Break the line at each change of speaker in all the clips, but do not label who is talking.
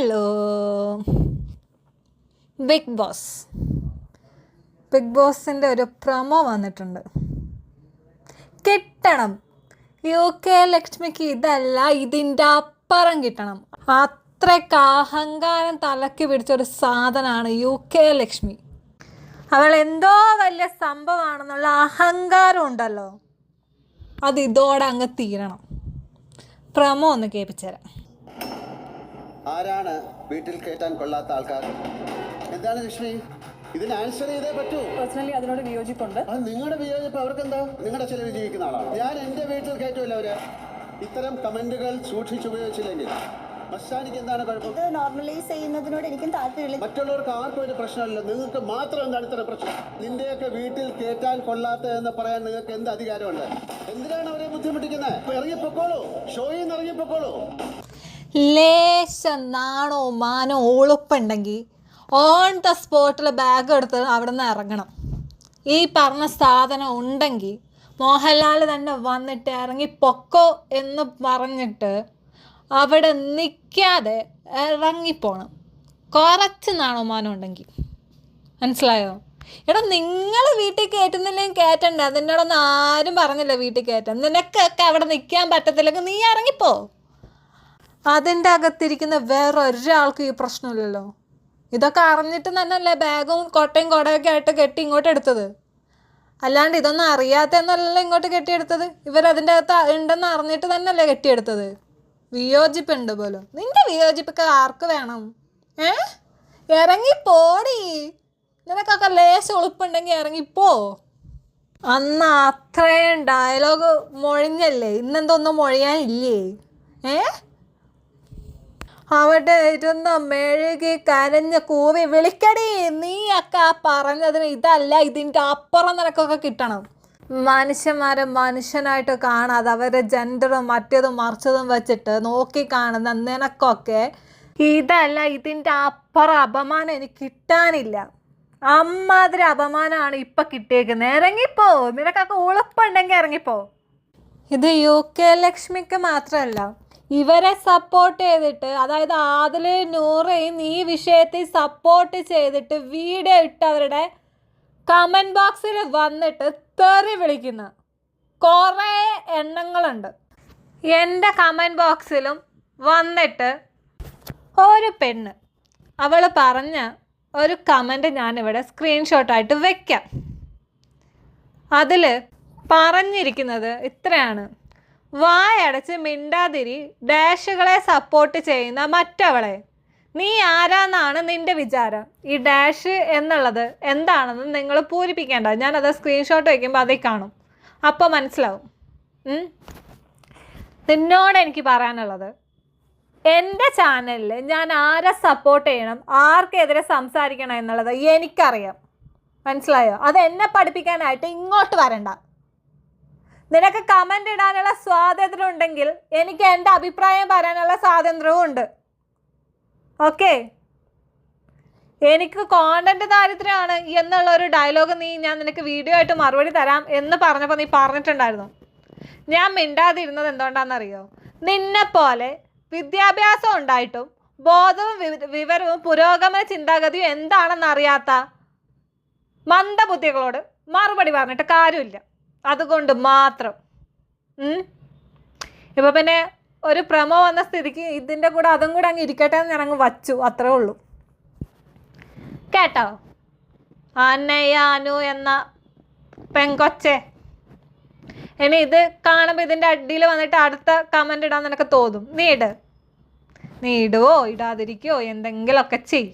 Hello. Big boss big ബോസിന്റെ ഒരു promo വന്നിട്ടുണ്ട്. കിട്ടണം. യു കെ ലക്ഷ്മിക്ക് ഇതല്ല ഇതിന്റെ അപ്പുറം കിട്ടണം. അത്രയ്ക്ക് അഹങ്കാരം തലക്ക് പിടിച്ചൊരു സാധനമാണ് യു കെ ലക്ഷ്മി. അവൾ എന്തോ വലിയ സംഭവമാണെന്നുള്ള അഹങ്കാരം ഉണ്ടല്ലോ. അത് ഇതോടെ അങ്ങ് തീരണം. പ്രമോ ഒന്ന് കേൾപ്പിച്ചുതരാം.
ആരാണ് വീട്ടിൽ കയറ്റാൻ കൊള്ളാത്ത ആൾക്കാർ? എന്താണ് ലക്ഷ്മി? ഇതിന് ആൻസർ ചെയ്തേ പറ്റൂ.
പേഴ്സണലി അതിനോട് വിയോജിപ്പുണ്ട്.
അത് നിങ്ങളുടെ വിയോജിപ്പ് അവർക്കെന്താ? നിങ്ങളുടെ ചിലവ് ജീവിക്കുന്ന ആളാണ്. ഞാൻ എന്റെ വീട്ടിൽ കയറ്റുമല്ലോ അവർ. ഇത്തരം കമന്റുകൾ സൂക്ഷിച്ചുപയോഗിച്ചില്ലെങ്കിൽ മസ്താനിക്ക് എന്താണ് കുഴപ്പം?
ഇത് നോർമലൈസ് ചെയ്യുന്നതിനോട് എനിക്കും താല്പര്യമില്ല.
മറ്റുള്ളവർക്ക് ആർക്കും ഒരു പ്രശ്നമില്ല. നിങ്ങൾക്ക് മാത്രം എന്താണ് ഇത്ര പ്രശ്നം? നിന്റെയൊക്കെ വീട്ടിൽ കേറ്റാൻ കൊള്ളാത്ത എന്ന് പറയാൻ നിങ്ങൾക്ക് എന്ത് അധികാരമുണ്ട്? എന്തിനാണ് അവരെ ബുദ്ധിമുട്ടിക്കുന്നത് ഇപ്പൊ ഇറങ്ങിപ്പോക്കോളൂ. ഷോയിൽ നിന്ന് ഇറങ്ങിപ്പോക്കോളൂ.
ലേശം നാണോ മാനോ ഉളുപ്പുണ്ടെങ്കിൽ ഓൺ ദ സ്പോട്ടിൽ ബാഗ് എടുത്ത് അവിടെ നിന്ന് ഇറങ്ങണം. ഈ പറഞ്ഞ സാധനം ഉണ്ടെങ്കിൽ മോഹൻലാൽ തന്നെ വന്നിട്ട് ഇറങ്ങി പൊക്കോ എന്ന് പറഞ്ഞിട്ട് അവിടെ നിൽക്കാതെ ഇറങ്ങിപ്പോണം. കുറച്ച് നാണോ മാനോ ഉണ്ടെങ്കിൽ മനസ്സിലായോ? എടാ നിങ്ങൾ വീട്ടിൽ കയറ്റുന്നില്ലെങ്കിൽ കയറ്റണ്ട അതിനോടൊന്നും ആരും പറഞ്ഞില്ല വീട്ടിൽ കയറ്റാൻ നിനക്കൊക്കെ അവിടെ നിൽക്കാൻ പറ്റത്തില്ലെങ്കിൽ നീ ഇറങ്ങിപ്പോ. അതിന്റെ അകത്തിരിക്കുന്ന വേറെ ഈ പ്രശ്നമില്ലല്ലോ. ഇതൊക്കെ അറിഞ്ഞിട്ട് തന്നെയല്ലേ ബാഗും കൊട്ടയും കുടയൊക്കെ ആയിട്ട് കെട്ടി ഇങ്ങോട്ട് എടുത്തത്? അല്ലാണ്ട് ഇതൊന്നും അറിയാത്തെന്നല്ല ഇങ്ങോട്ട് കെട്ടിയെടുത്തത്. ഇവരതിന്റെ അകത്ത് ഉണ്ടെന്ന് അറിഞ്ഞിട്ട് തന്നെയല്ലേ കെട്ടിയെടുത്തത്? വിയോജിപ്പുണ്ട് പോലും. നിന്റെ വിയോജിപ്പൊക്കെ ആർക്ക് വേണം? ഏ? ഇറങ്ങിപ്പോടി. നിനക്കൊക്കെ ലേശം ഉളുപ്പുണ്ടെങ്കിൽ ഇറങ്ങിപ്പോ. അന്ന് അത്രയും ഡയലോഗ് മൊഴിഞ്ഞല്ലേ? ഇന്നെന്തൊന്നും മൊഴിയാനില്ലേ? ഏ? അവിടെ ഇരുന്ന് മെഴുകി കരഞ്ഞ് കൂവി വിളിക്കടി നീയൊക്കെ പറഞ്ഞതിന് ഇതല്ല ഇതിന്റെ അപ്പുറം നിനക്കൊക്കെ കിട്ടണം. മനുഷ്യന്മാരെ മനുഷ്യനായിട്ട് കാണാതെ അവരുടെ ജെൻഡറും മറ്റേതും മറിച്ചതും വെച്ചിട്ട് നോക്കി കാണുന്ന നിനക്കൊക്കെ ഇതല്ല ഇതിന്റെ അപ്പുറം അപമാനം എനിക്ക് കിട്ടാനില്ല. അമ്മാതിരി അപമാനമാണ് ഇപ്പം കിട്ടിയേക്കുന്നത്. ഇറങ്ങിപ്പോ നിനക്കൊക്കെ ഉളുപ്പുണ്ടെങ്കിൽ ഇറങ്ങിപ്പോ. ഇത് യു കെ ലക്ഷ്മിക്ക് മാത്രമല്ല ഇവരെ സപ്പോർട്ട് ചെയ്തിട്ട് അതായത് ആദിലെ നൂറയും ഈ വിഷയത്തിൽ സപ്പോർട്ട് ചെയ്തിട്ട് വീഡിയോ ഇട്ടവരുടെ കമന്റ് ബോക്സിൽ വന്നിട്ട് തെറി വിളിക്കുന്ന. കുറേ എണ്ണങ്ങളുണ്ട്. എന്റെ കമന്റ് ബോക്സിലും വന്നിട്ട് ഒരു പെണ്ണ്. അവൾ പറഞ്ഞ ഒരു കമന്റ് ഞാനിവിടെ സ്ക്രീൻഷോട്ടായിട്ട് വയ്ക്കാം അതിൽ പറഞ്ഞിരിക്കുന്നത് ഇത്രയാണ്. വായടച്ച് മിണ്ടാതിരി ഡാഷുകളെ സപ്പോർട്ട് ചെയ്യുന്ന മറ്റവളെ. നീ ആരാന്നാണ് നിന്റെ വിചാരം? ഈ ഡാഷ് എന്നുള്ളത് എന്താണെന്ന് നിങ്ങൾ പൂരിപ്പിക്കേണ്ട. ഞാനത് സ്ക്രീൻഷോട്ട് വയ്ക്കുമ്പോൾ അതിൽ കാണും. അപ്പോൾ മനസ്സിലാവും. നിന്നോട് എനിക്ക് പറയാനുള്ളത് എന്റെ ചാനലിൽ ഞാൻ ആരെ സപ്പോർട്ട് ചെയ്യണം ആർക്കെതിരെ സംസാരിക്കണം എന്നുള്ളത് എനിക്കറിയാം. മനസ്സിലായോ? അത് എന്നെ പഠിപ്പിക്കാനായിട്ട് ഇങ്ങോട്ട് വരണ്ട. നിനക്ക് കമന്റ് ഇടാനുള്ള സ്വാതന്ത്ര്യം ഉണ്ടെങ്കിൽ എനിക്ക് എന്റെ അഭിപ്രായം പറയാനുള്ള സ്വാതന്ത്ര്യവും ഉണ്ട്. ഓക്കെ എനിക്ക് കോണ്ടന്റ് ദാരിദ്ര്യമാണ് എന്നുള്ള ഒരു ഡയലോഗ് നീ ഞാൻ നിനക്ക് വീഡിയോ ആയിട്ട് മറുപടി തരാം എന്ന് പറഞ്ഞപ്പോൾ നീ പറഞ്ഞിട്ടുണ്ടായിരുന്നു. ഞാൻ മിണ്ടാതിരുന്നത് എന്തുകൊണ്ടാണെന്നറിയോ? നിന്നെ പോലെ വിദ്യാഭ്യാസം ഉണ്ടായിട്ടും ബോധവും വിവരവും പുരോഗമന ചിന്താഗതിയും എന്താണെന്നറിയാത്ത മന്ദബുദ്ധികളോട് മറുപടി പറഞ്ഞിട്ട് കാര്യമില്ല. അതുകൊണ്ട് മാത്രം. ഉം. ഇപ്പൊ പിന്നെ ഒരു പ്രമോ വന്ന സ്ഥിതിക്ക് ഇതിന്റെ കൂടെ അതും കൂടെ അങ്ങ് ഇരിക്കട്ടെ എന്ന് ഞാൻ അങ്ങ് വച്ചു. അത്രേ ഉള്ളൂ. കേട്ടോ? അന്നയാനു എന്ന പെങ്കൊച്ചെ. ഇനി ഇത് കാണുമ്പോൾ ഇതിന്റെ അടിയിൽ വന്നിട്ട് അടുത്ത കമന്റ് ഇടാൻ നിനക്ക് തോന്നും. നീ ഇട് നീ ഇടാതിരിക്കുവോ? എന്തെങ്കിലുമൊക്കെ ചെയ്.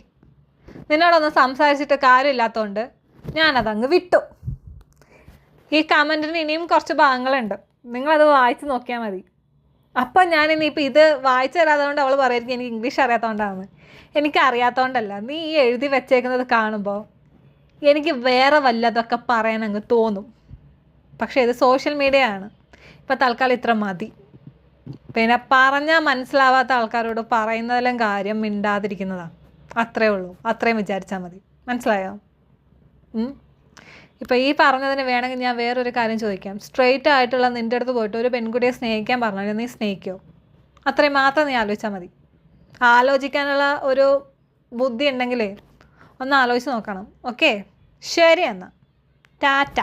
നിന്നോടൊന്നും സംസാരിച്ചിട്ട് കാര്യമില്ലാത്തതുകൊണ്ട് ഞാനതങ്ങ് വിട്ടു. ഈ കമന്റിന് ഇനിയും കുറച്ച് ഭാഗങ്ങളുണ്ട്. നിങ്ങളത് വായിച്ച് നോക്കിയാൽ മതി. അപ്പം ഞാൻ ഇനിയിപ്പോൾ ഇത് വായിച്ചു തരാത്തതുകൊണ്ട് അവൾ പറയുമായിരിക്കും എനിക്ക് ഇംഗ്ലീഷ് അറിയാത്തതുകൊണ്ടാണ് എനിക്ക് അറിയാത്തതുകൊണ്ടല്ല നീ ഈ എഴുതി വെച്ചേക്കുന്നത് കാണുമ്പോൾ എനിക്ക് വേറെ വല്ലതൊക്കെ പറയാൻ അങ്ങ് തോന്നും. പക്ഷേ ഇത് സോഷ്യൽ മീഡിയ ആണ്. ഇപ്പം തൽക്കാലം ഇത്ര മതി. പിന്നെ പറഞ്ഞാൽ മനസ്സിലാവാത്ത ആൾക്കാരോട് പറയുന്നതിലും കാര്യം മിണ്ടാതിരിക്കുന്നതാണ് അത്രേ ഉള്ളൂ. അത്രയും വിചാരിച്ചാൽ മതി. മനസ്സിലായോ? ഇപ്പോൾ ഈ പറഞ്ഞതിന് വേണമെങ്കിൽ ഞാൻ വേറൊരു കാര്യം ചോദിക്കാം. സ്ട്രെയിറ്റ് ആയിട്ടുള്ള നിന്റെ അടുത്ത് പോയിട്ട് ഒരു പെൺകുട്ടിയെ സ്നേഹിക്കാൻ പറഞ്ഞാൽ നീ സ്നേഹിക്കോ? അത്രയും മാത്രം നീ ആലോചിച്ചാൽ മതി. ആലോചിക്കാനുള്ള ഒരു ബുദ്ധി ഉണ്ടെങ്കിലേ ഒന്ന് ആലോചിച്ച് നോക്കണം. ഓക്കെ ശരി എന്നാൽ ടാറ്റ.